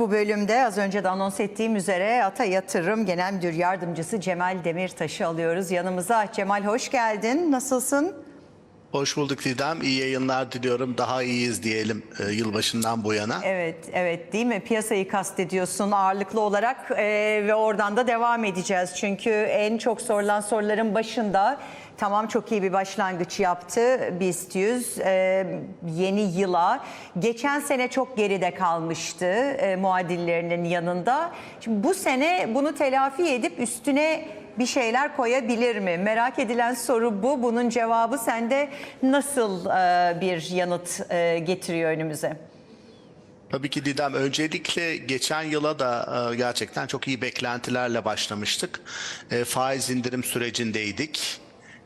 Bu bölümde az önce de anons ettiğim üzere Ata Yatırım Genel Müdür Yardımcısı Cemal Demirtaş'ı alıyoruz yanımıza. Cemal hoş geldin. Nasılsın? Hoş bulduk Didem. İyi yayınlar diliyorum. Daha iyiyiz diyelim e, yılbaşından bu yana. Evet, evet değil mi? Piyasayı kastediyorsun ağırlıklı olarak e, ve oradan da devam edeceğiz. Çünkü en çok sorulan soruların başında tamam çok iyi bir başlangıç yaptı BIST 100 e, yeni yıla. Geçen sene çok geride kalmıştı e, muadillerinin yanında. Şimdi bu sene bunu telafi edip üstüne bir şeyler koyabilir mi? Merak edilen soru bu. Bunun cevabı sende nasıl e, bir yanıt e, getiriyor önümüze? Tabii ki Didem öncelikle geçen yıla da e, gerçekten çok iyi beklentilerle başlamıştık. E, Faiz indirim sürecindeydik.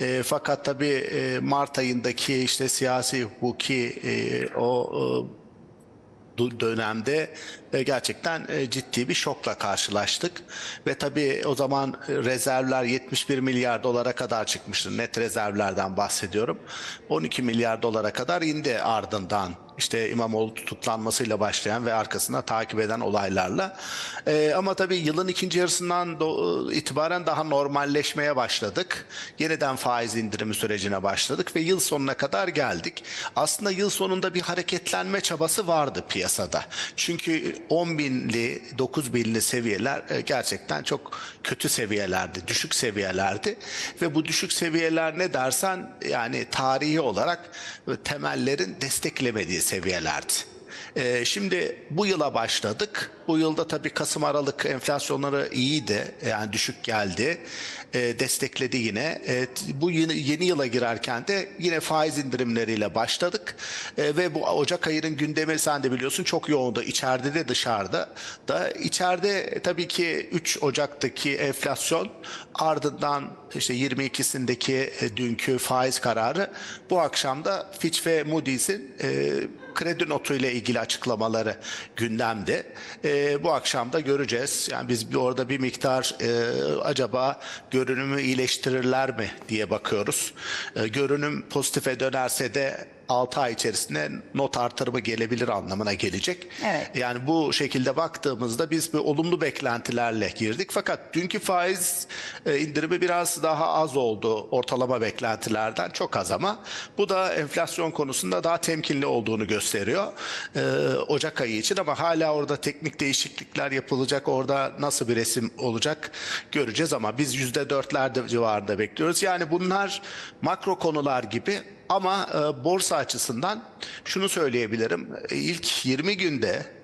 E, fakat tabii e, Mart ayındaki işte siyasi hukuki e, o e, dönemde e, gerçekten e, ciddi bir şokla karşılaştık. Ve tabii o zaman rezervler 71 milyar dolara kadar çıkmıştı. Net rezervlerden bahsediyorum. 12 milyar dolara kadar indi ardından işte İmamoğlu tutuklanmasıyla başlayan ve arkasında takip eden olaylarla. E, ama tabii yılın ikinci yarısından itibaren daha normalleşmeye başladık. Yeniden faiz indirimi sürecine başladık ve yıl sonuna kadar geldik. Aslında yıl sonunda bir hareketlenme çabası vardı piyasada. Çünkü 10 binli, 9 binli seviyeler e, gerçekten çok kötü seviyelerdi, düşük seviyelerdi. Ve bu düşük seviyeler ne dersen yani tarihi olarak e, temellerin desteklemediği seviyelerdi. Ee, şimdi bu yıla başladık. Bu yılda tabii Kasım Aralık enflasyonları iyiydi. Yani düşük geldi. Ee, destekledi yine. T- bu yeni, yeni yıla girerken de yine faiz indirimleriyle başladık. Ee, ve bu Ocak ayının gündemi sen de biliyorsun çok yoğundu. İçeride de dışarıda da. içeride e, tabii ki 3 Ocak'taki enflasyon ardından işte 22'sindeki e, dünkü faiz kararı bu akşam da Fitch ve Moody's'in e, kredi notu ile ilgili açıklamaları gündemde. E, bu akşam da göreceğiz. Yani biz orada bir miktar e, acaba görünümü iyileştirirler mi diye bakıyoruz. E, görünüm pozitife dönerse de 6 ay içerisinde not artırımı gelebilir anlamına gelecek. Evet. Yani bu şekilde baktığımızda biz bir olumlu beklentilerle girdik. Fakat dünkü faiz e, indirimi biraz daha az oldu ortalama beklentilerden çok az ama bu da enflasyon konusunda daha temkinli olduğunu gösteriyor e, Ocak ayı için ama hala orada teknik değişiklikler yapılacak orada nasıl bir resim olacak göreceğiz ama biz yüzde dörtlerde civarında bekliyoruz. Yani bunlar makro konular gibi ama e, borsa açısından şunu söyleyebilirim. İlk 20 günde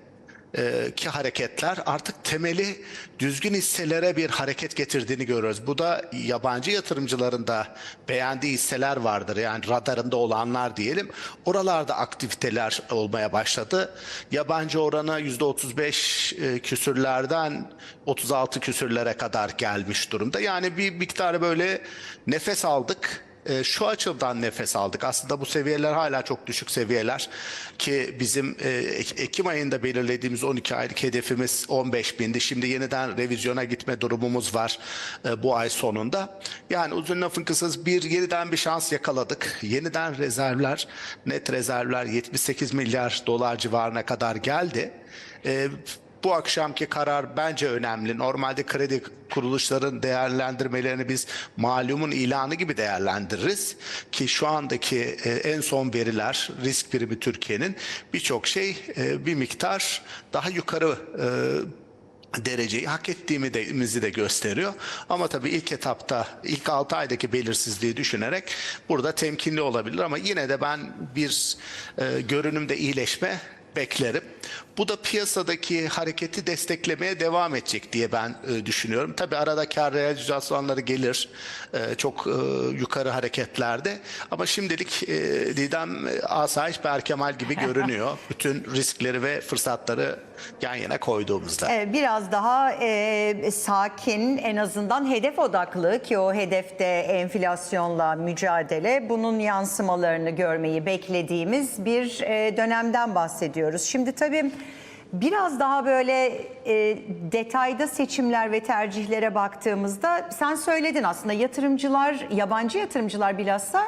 e, ki hareketler artık temeli düzgün hisselere bir hareket getirdiğini görüyoruz. Bu da yabancı yatırımcıların da beğendiği hisseler vardır. Yani radarında olanlar diyelim. Oralarda aktiviteler olmaya başladı. Yabancı oranı %35 e, küsürlerden 36 küsürlere kadar gelmiş durumda. Yani bir miktar böyle nefes aldık. E, şu açıdan nefes aldık. Aslında bu seviyeler hala çok düşük seviyeler ki bizim e, Ek- Ekim ayında belirlediğimiz 12 aylık hedefimiz 15 bindi. Şimdi yeniden revizyona gitme durumumuz var e, bu ay sonunda. Yani uzun lafın kısası bir yeniden bir şans yakaladık. Yeniden rezervler, net rezervler 78 milyar dolar civarına kadar geldi. E, bu akşamki karar bence önemli. Normalde kredi kuruluşların değerlendirmelerini biz malumun ilanı gibi değerlendiririz. Ki şu andaki e, en son veriler risk primi Türkiye'nin birçok şey e, bir miktar daha yukarı e, dereceyi hak ettiğimizi de gösteriyor. Ama tabii ilk etapta ilk 6 aydaki belirsizliği düşünerek burada temkinli olabilir ama yine de ben bir e, görünümde iyileşme beklerim. Bu da piyasadaki hareketi desteklemeye devam edecek diye ben e, düşünüyorum. Tabii arada kar realizasyonları gelir e, çok e, yukarı hareketlerde ama şimdilik e, Didem asayiş Berkemal gibi görünüyor. Bütün riskleri ve fırsatları yan yana koyduğumuzda. Biraz daha e, sakin en azından hedef odaklı ki o hedefte enflasyonla mücadele bunun yansımalarını görmeyi beklediğimiz bir e, dönemden bahsediyoruz. Şimdi tabii Biraz daha böyle e, detayda seçimler ve tercihlere baktığımızda sen söyledin aslında yatırımcılar, yabancı yatırımcılar bilhassa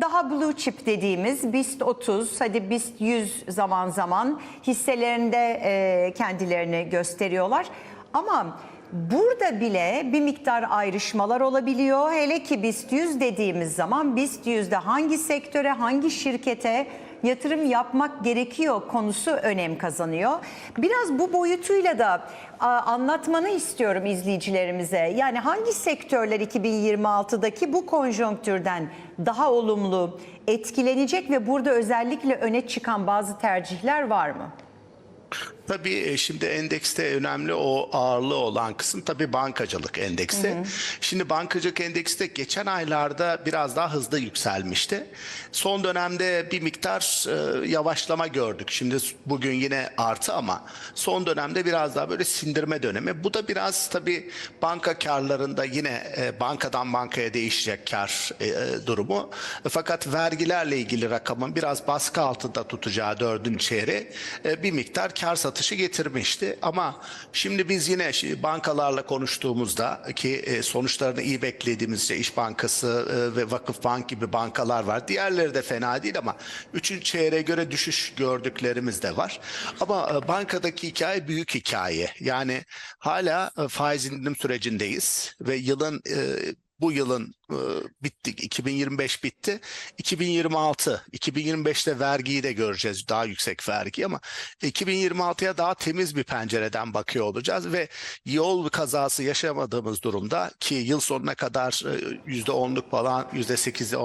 daha blue chip dediğimiz BIST 30, hadi BIST 100 zaman zaman hisselerinde e, kendilerini gösteriyorlar. Ama burada bile bir miktar ayrışmalar olabiliyor. Hele ki BIST 100 dediğimiz zaman BIST 100'de hangi sektöre, hangi şirkete yatırım yapmak gerekiyor konusu önem kazanıyor. Biraz bu boyutuyla da anlatmanı istiyorum izleyicilerimize. Yani hangi sektörler 2026'daki bu konjonktürden daha olumlu etkilenecek ve burada özellikle öne çıkan bazı tercihler var mı? Tabii e, şimdi endekste önemli o ağırlığı olan kısım tabii bankacılık endeksti. Şimdi bankacılık endekste geçen aylarda biraz daha hızlı yükselmişti. Son dönemde bir miktar e, yavaşlama gördük. Şimdi bugün yine artı ama son dönemde biraz daha böyle sindirme dönemi. Bu da biraz tabii banka karlarında yine e, bankadan bankaya değişecek kar e, e, durumu. Fakat vergilerle ilgili rakamın biraz baskı altında tutacağı dördüncü çeyreği e, bir miktar kar satışı getirmişti. Ama şimdi biz yine bankalarla konuştuğumuzda ki e, sonuçlarını iyi beklediğimizde İş Bankası e, ve Vakıfbank gibi bankalar var. Diğerleri de fena değil ama üçüncü çeyreğe göre düşüş gördüklerimiz de var. Ama e, bankadaki hikaye büyük hikaye. Yani hala faiz indirim sürecindeyiz ve yılın bu yılın e, bitti 2025 bitti 2026 2025'te vergiyi de göreceğiz daha yüksek vergi ama 2026'ya daha temiz bir pencereden bakıyor olacağız ve yol kazası yaşamadığımız durumda ki yıl sonuna kadar e, %10'luk falan %8'e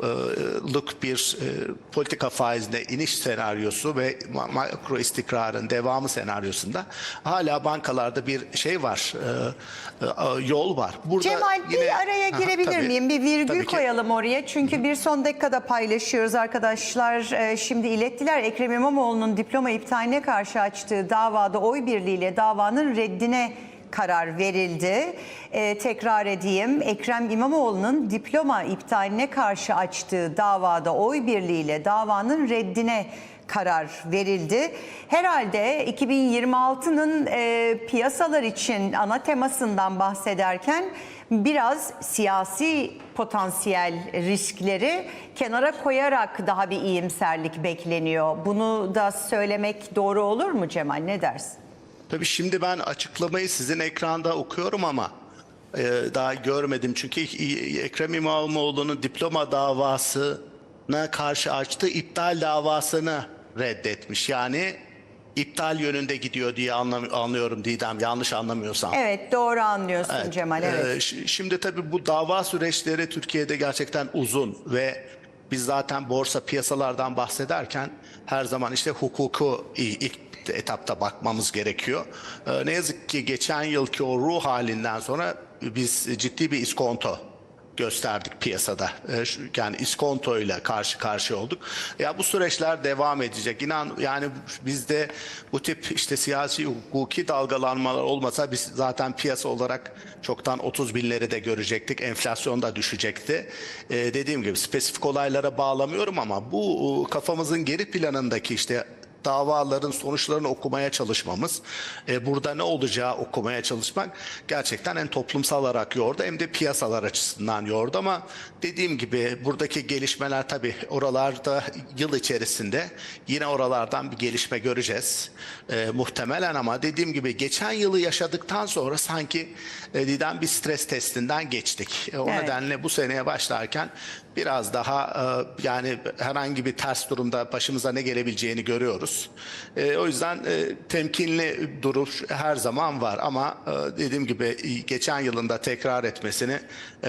10'luk bir e, politika faizinde iniş senaryosu ve ma- makro istikrarın devamı senaryosunda hala bankalarda bir şey var e, e, yol var. Burada Cemal yine- araya Aha, girebilir tabii. miyim? Bir virgül koyalım oraya. Çünkü bir son dakikada paylaşıyoruz arkadaşlar. Ee, şimdi ilettiler Ekrem İmamoğlu'nun diploma iptaline karşı açtığı davada oy birliğiyle davanın reddine karar verildi. Ee, tekrar edeyim. Ekrem İmamoğlu'nun diploma iptaline karşı açtığı davada oy birliğiyle davanın reddine karar verildi. Herhalde 2026'nın e, piyasalar için ana temasından bahsederken biraz siyasi potansiyel riskleri kenara koyarak daha bir iyimserlik bekleniyor. Bunu da söylemek doğru olur mu Cemal ne dersin? Tabii şimdi ben açıklamayı sizin ekranda okuyorum ama e, daha görmedim. Çünkü Ekrem İmamoğlu'nun diploma davasına karşı açtığı iptal davasını reddetmiş. Yani iptal yönünde gidiyor diye anlıyorum Didem yanlış anlamıyorsam. Evet doğru anlıyorsun Cemal evet. Ee, ş- Şimdi tabii bu dava süreçleri Türkiye'de gerçekten uzun ve biz zaten borsa piyasalardan bahsederken her zaman işte hukuku ilk etapta bakmamız gerekiyor. Ne yazık ki geçen yılki o ruh halinden sonra biz ciddi bir iskonto gösterdik piyasada. Şu- Yani iskonto ile karşı karşıya olduk. Ya bu süreçler devam edecek. İnan yani bizde bu tip işte siyasi hukuki dalgalanmalar olmasa biz zaten piyasa olarak çoktan 30 binleri de görecektik. Enflasyon da düşecekti. Ee, dediğim gibi spesifik olaylara bağlamıyorum ama bu e, kafamızın geri planındaki işte davaların sonuçlarını okumaya çalışmamız, e, burada ne olacağı okumaya çalışmak gerçekten hem toplumsal olarak yordu hem de piyasalar açısından yordu ama dediğim gibi buradaki gelişmeler tabii oralarda yıl içerisinde yine oralardan bir gelişme göreceğiz e, muhtemelen ama dediğim gibi geçen yılı yaşadıktan sonra sanki e, Didem bir stres testinden geçtik. E, o Evet. nedenle bu seneye başlarken biraz daha e, yani herhangi bir ters durumda başımıza ne gelebileceğini görüyoruz. E, o yüzden e, temkinli duruş her zaman var ama e, dediğim gibi geçen yılında tekrar etmesini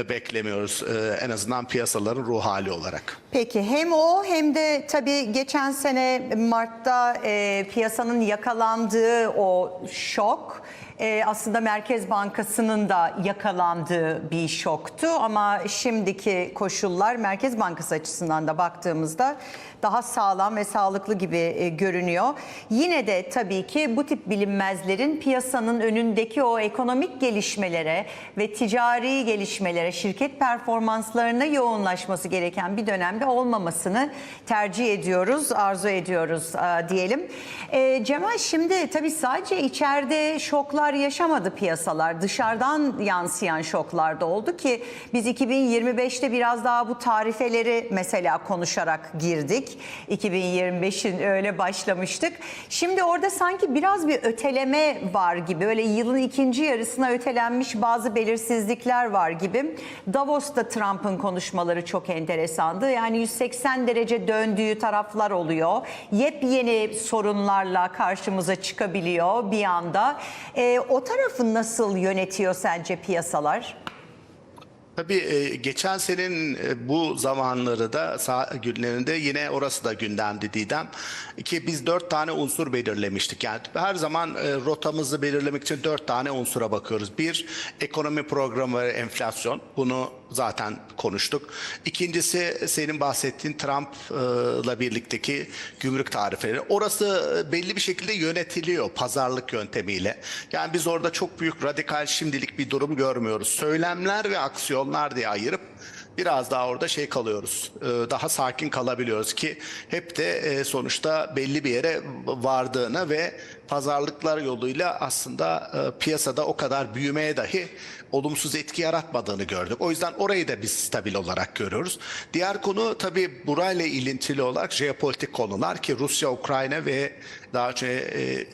beklemiyoruz en azından piyasaların ruh hali olarak. Peki hem o hem de tabii geçen sene Mart'ta piyasanın yakalandığı o şok e, aslında Merkez Bankası'nın da yakalandığı bir şoktu ama şimdiki koşullar Merkez Bankası açısından da baktığımızda daha sağlam ve sağlıklı gibi e, görünüyor. Yine de tabii ki bu tip bilinmezlerin piyasanın önündeki o ekonomik gelişmelere ve ticari gelişmelere, şirket performanslarına yoğunlaşması gereken bir dönemde olmamasını tercih ediyoruz, arzu ediyoruz e, diyelim. E, Cemal şimdi tabii sadece içeride şoklar yaşamadı piyasalar. Dışarıdan yansıyan şoklar da oldu ki biz 2025'te biraz daha bu tarifeleri mesela konuşarak girdik. 2025'in öyle başlamıştık. Şimdi orada sanki biraz bir öteleme var gibi. Öyle yılın ikinci yarısına ötelenmiş bazı belirsizlikler var gibi. Davos'ta Trump'ın konuşmaları çok enteresandı. Yani 180 derece döndüğü taraflar oluyor. Yepyeni sorunlarla karşımıza çıkabiliyor bir anda. Ee, o tarafı nasıl yönetiyor sence piyasalar? Tabii e, geçen senin e, bu zamanları da günlerinde yine orası da gündemdi Didem. Ki biz dört tane unsur belirlemiştik. Yani her zaman e, rotamızı belirlemek için dört tane unsura bakıyoruz. Bir, ekonomi programı ve enflasyon. Bunu zaten konuştuk. İkincisi senin bahsettiğin Trump'la birlikteki gümrük tarifeleri. Orası belli bir şekilde yönetiliyor pazarlık yöntemiyle. Yani biz orada çok büyük radikal şimdilik bir durum görmüyoruz. Söylemler ve aksiyonlar diye ayırıp biraz daha orada şey kalıyoruz. e, Daha sakin kalabiliyoruz ki hep de e, sonuçta belli bir yere vardığını ve pazarlıklar yoluyla aslında e, piyasada o kadar büyümeye dahi olumsuz etki yaratmadığını gördük. O yüzden orayı da biz stabil olarak görüyoruz. Diğer konu tabii burayla ilintili olarak jeopolitik konular ki Rusya, Ukrayna ve daha önce e, e,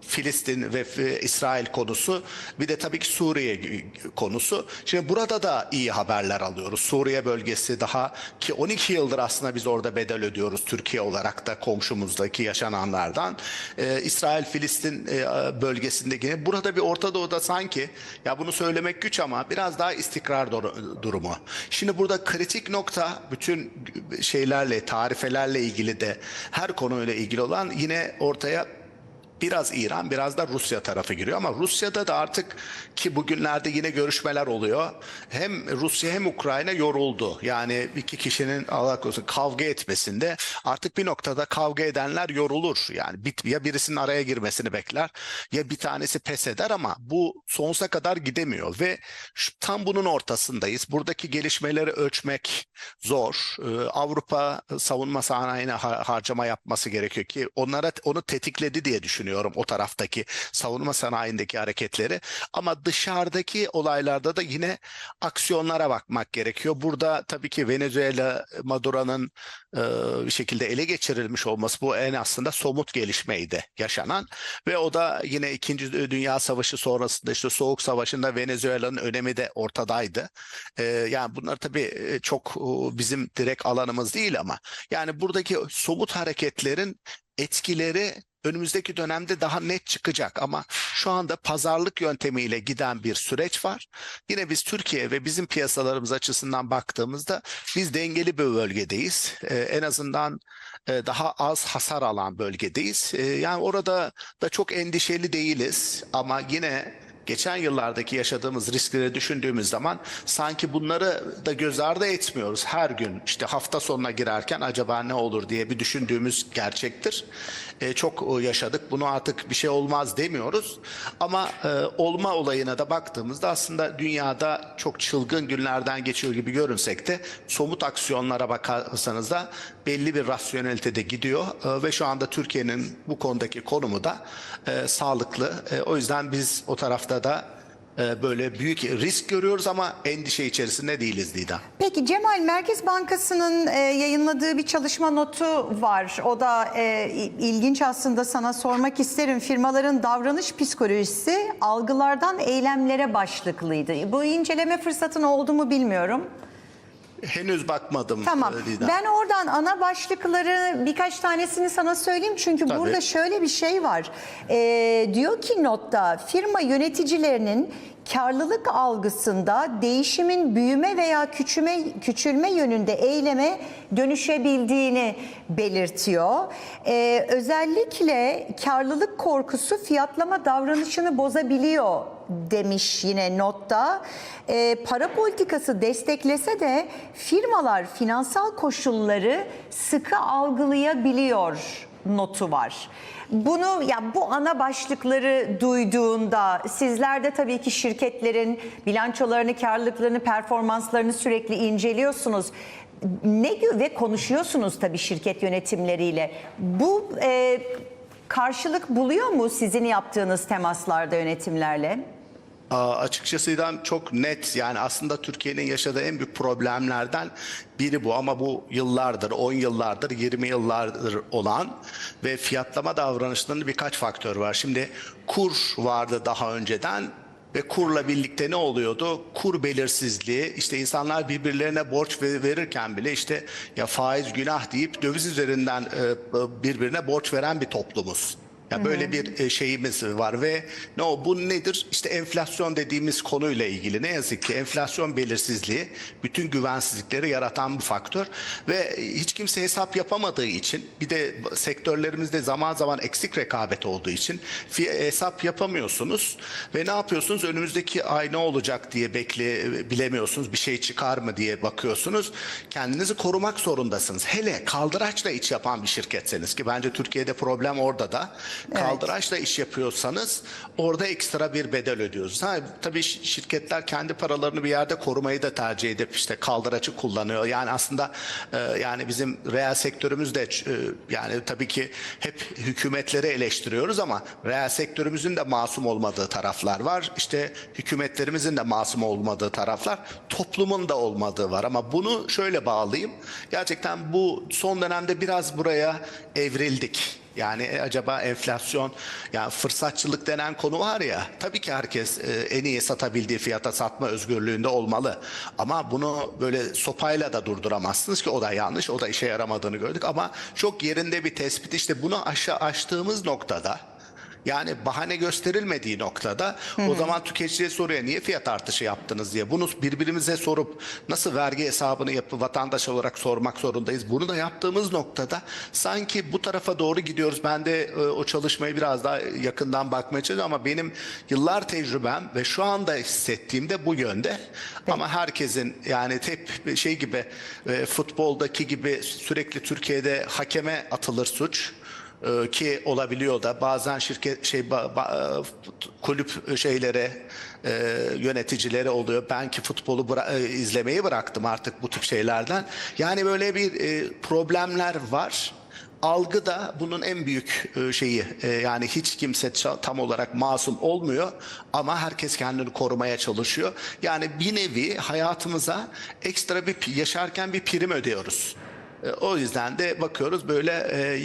Filistin ve e, İsrail konusu bir de tabii ki Suriye konusu. Şimdi burada da iyi haberler alıyoruz. Suriye bölgesi daha ki 12 yıldır aslında biz orada bedel ödüyoruz Türkiye olarak da komşumuzdaki yaşananlardan. E, İsrail-Filistin e, bölgesindeki burada bir Orta Doğu'da sanki ya bunu söylemek güç ama biraz daha istikrar dur- durumu. Şimdi burada kritik nokta bütün şeylerle, tarifelerle ilgili de her konuyla ilgili olan yine ortaya biraz İran biraz da Rusya tarafı giriyor ama Rusya'da da artık ki bugünlerde yine görüşmeler oluyor. Hem Rusya hem Ukrayna yoruldu. Yani iki kişinin Allah korusun kavga etmesinde artık bir noktada kavga edenler yorulur. Yani bit ya birisinin araya girmesini bekler ya bir tanesi pes eder ama bu sonsuza kadar gidemiyor ve şu, tam bunun ortasındayız. Buradaki gelişmeleri ölçmek zor. Ee, Avrupa savunma sanayine ha- harcama yapması gerekiyor ki onlara onu tetikledi diye düşünüyorum o taraftaki savunma sanayindeki hareketleri. Ama dışarıdaki olaylarda da yine aksiyonlara bakmak gerekiyor. Burada tabii ki Venezuela Maduro'nun e, bir şekilde ele geçirilmiş olması bu en aslında somut gelişmeydi yaşanan ve o da yine 2. Dünya Savaşı sonrasında işte Soğuk Savaşı'nda Venezuela'nın önemi de ortadaydı. E, yani bunlar tabii e, çok e, bizim direkt alanımız değil ama yani buradaki somut hareketlerin etkileri önümüzdeki dönemde daha net çıkacak ama şu anda pazarlık yöntemiyle giden bir süreç var. Yine biz Türkiye ve bizim piyasalarımız açısından baktığımızda biz dengeli bir bölgedeyiz. Ee, en azından e, daha az hasar alan bölgedeyiz. Ee, yani orada da çok endişeli değiliz ama yine geçen yıllardaki yaşadığımız riskleri düşündüğümüz zaman sanki bunları da göz ardı etmiyoruz. Her gün işte hafta sonuna girerken acaba ne olur diye bir düşündüğümüz gerçektir. Ee, çok e, yaşadık. Bunu artık bir şey olmaz demiyoruz. Ama e, olma olayına da baktığımızda aslında dünyada çok çılgın günlerden geçiyor gibi görünsek de somut aksiyonlara bakarsanız da belli bir rasyonelitede gidiyor E, ve şu anda Türkiye'nin bu konudaki konumu da e, sağlıklı. E, o yüzden biz o tarafta da e, böyle büyük risk görüyoruz ama endişe içerisinde değiliz Didem. Peki Cemal Merkez Bankası'nın e, yayınladığı bir çalışma notu var. O da e, ilginç aslında sana sormak isterim. Firmaların davranış psikolojisi algılardan eylemlere başlıklıydı. Bu inceleme fırsatın oldu mu bilmiyorum. Henüz bakmadım Tamam. e, Didem. Ben oradan ana başlıkları birkaç tanesini sana söyleyeyim. Çünkü Tabii. burada şöyle bir şey var. Ee, diyor ki notta firma yöneticilerinin karlılık algısında değişimin büyüme veya küçüme, küçülme yönünde eyleme dönüşebildiğini belirtiyor. Ee, özellikle karlılık korkusu fiyatlama davranışını bozabiliyor demiş yine notta. Ee, para politikası desteklese de firmalar finansal koşulları sıkı algılayabiliyor notu var. Bunu ya bu ana başlıkları duyduğunda sizler de tabii ki şirketlerin bilançolarını, karlılıklarını, performanslarını sürekli inceliyorsunuz. Ne ve konuşuyorsunuz tabii şirket yönetimleriyle. Bu e, karşılık buluyor mu sizin yaptığınız temaslarda yönetimlerle? Açıkçası İdem çok net yani aslında Türkiye'nin yaşadığı en büyük problemlerden biri bu ama bu yıllardır 10 yıllardır 20 yıllardır olan ve fiyatlama davranışlarında birkaç faktör var. Şimdi kur vardı daha önceden ve kurla birlikte ne oluyordu? Kur belirsizliği, işte insanlar birbirlerine borç ve- verirken bile işte ya faiz günah deyip döviz üzerinden e, birbirine borç veren bir toplumuz. Ya böyle bir e, şeyimiz var ve ne o bu nedir? İşte enflasyon dediğimiz konuyla ilgili ne yazık ki enflasyon belirsizliği bütün güvensizlikleri yaratan bir faktör ve hiç kimse hesap yapamadığı için bir de sektörlerimizde zaman zaman eksik rekabet olduğu için hesap yapamıyorsunuz ve ne yapıyorsunuz? Önümüzdeki ay ne olacak diye bekle bilemiyorsunuz. Bir şey çıkar mı diye bakıyorsunuz. Kendinizi korumak zorundasınız. Hele kaldıraçla iş yapan bir şirketseniz ki bence Türkiye'de problem orada da. Kaldıraçla iş yapıyorsanız orada ekstra bir bedel ödüyorsunuz. Ha, tabii şi- şirketler kendi paralarını bir yerde korumayı da tercih edip işte kaldıraçı kullanıyor. Yani aslında e, yani bizim reel sektörümüz de e, yani tabii ki hep hükümetleri eleştiriyoruz ama reel sektörümüzün de masum olmadığı taraflar var. İşte hükümetlerimizin de masum olmadığı taraflar, toplumun da olmadığı var. Ama bunu şöyle bağlayayım. Gerçekten bu son dönemde biraz buraya evrildik. Yani e, acaba enflasyon, yani fırsatçılık denen konu var ya, tabii ki herkes e, en iyi satabildiği fiyata satma özgürlüğünde olmalı. Ama bunu böyle sopayla da durduramazsınız ki o da yanlış, o da işe yaramadığını gördük. Ama çok yerinde bir tespit işte bunu aşağı açtığımız noktada, yani bahane gösterilmediği noktada o zaman tüketiciye soruyor niye fiyat artışı yaptınız diye. Bunu birbirimize sorup nasıl vergi hesabını yapıp vatandaş olarak sormak zorundayız. Bunu da yaptığımız noktada sanki bu tarafa doğru gidiyoruz. Ben de e, o çalışmayı biraz daha yakından bakmaya çalışıyorum ama benim yıllar tecrübem ve şu anda hissettiğim de bu yönde. Ama herkesin yani hep şey gibi e, futboldaki gibi sürekli Türkiye'de hakeme atılır suç e, ki olabiliyor da bazen şirket şey ba- ba- e, kulüp şeylere e, yöneticilere oluyor. Ben ki futbolu bıra- e, izlemeyi bıraktım artık bu tip şeylerden. Yani böyle bir e, problemler var. Algı da bunun en büyük şeyi yani hiç kimse tam olarak masum olmuyor ama herkes kendini korumaya çalışıyor. Yani bir nevi hayatımıza ekstra bir yaşarken bir prim ödüyoruz. E, O yüzden de bakıyoruz böyle e,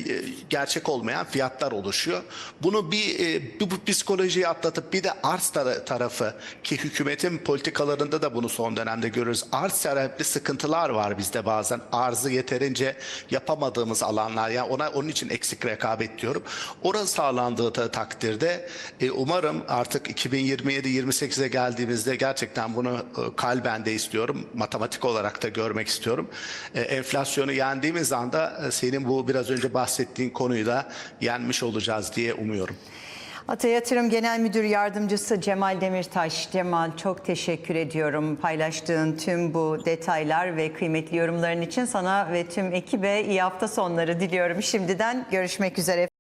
gerçek olmayan fiyatlar oluşuyor. Bunu bir e, bu, psikolojiyi atlatıp bir de arz tara- tarafı ki hükümetin politikalarında da bunu son dönemde görürüz. Arz taraflı sıkıntılar var bizde bazen. Arzı yeterince yapamadığımız alanlar. Yani ona onun için eksik rekabet diyorum. Orası sağlandığı ta- takdirde e, umarım artık 2027-28'e geldiğimizde gerçekten bunu e, kalben de istiyorum. Matematik olarak da görmek istiyorum. E, enflasyonu yendiğimiz anda e, senin bu biraz önce bahsettiğin konuyu da yenmiş olacağız diye umuyorum. Ata Yatırım Genel Müdür Yardımcısı Cemal Demirtaş. Cemal çok teşekkür ediyorum paylaştığın tüm bu detaylar ve kıymetli yorumların için sana ve tüm ekibe iyi hafta sonları diliyorum şimdiden. Görüşmek üzere.